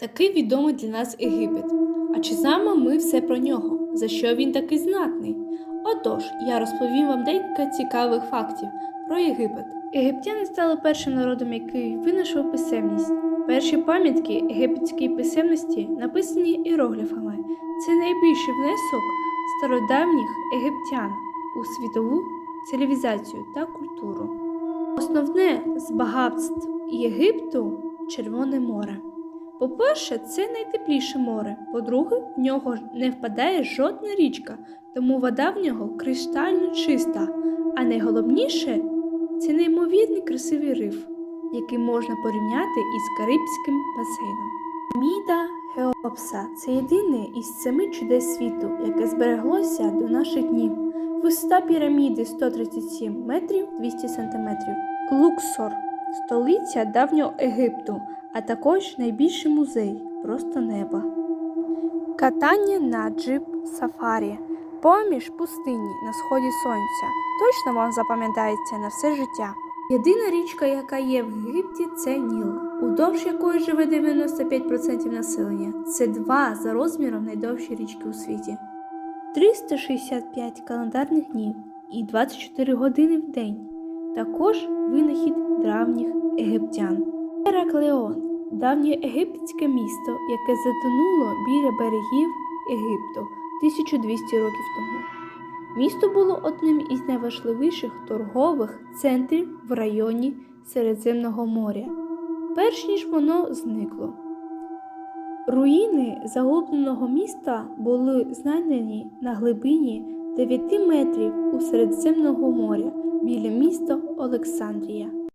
Такий відомий для нас Єгипет. А чи знаємо ми все про нього? За що він такий знатний? Отож, я розповім вам декілька цікавих фактів про Єгипет. Єгиптяни стали першим народом, який винайшов писемність. Перші пам'ятки єгипетської писемності написані іерогліфами. Це найбільший внесок стародавніх єгиптян у світову цивілізацію та культуру. Основне з багатств Єгипту Червоне море. По-перше, це найтепліше море. По-друге, в нього не впадає жодна річка, тому вода в нього криштально чиста. А найголовніше це неймовірний красивий риф, який можна порівняти із Карибським басейном. Міда Хеопса це єдине із семи чудес світу, яке збереглося до наших днів. Висота піраміди 137 метрів 200 сантиметрів. Луксор столиця давнього Єгипту, а також найбільший музей просто неба. Катання на джип сафарі поміж пустині на сході сонця. Точно вам запам'ятається на все життя. Єдина річка, яка є в Єгипті, це Ніл, удовж якої живе 95% населення. Це два за розміром найдовші річки у світі. 365 календарних днів і 24 години в день. Також винахід давніх єгиптян. Ераклеон давнє єгипетське місто, яке затонуло біля берегів Єгипту 1200 років тому. Місто було одним із найважливіших торгових центрів в районі Середземного моря, перш ніж воно зникло. Руїни заглубленого міста були знайдені на глибині 9 метрів у Середземного моря біля міста Олександрія.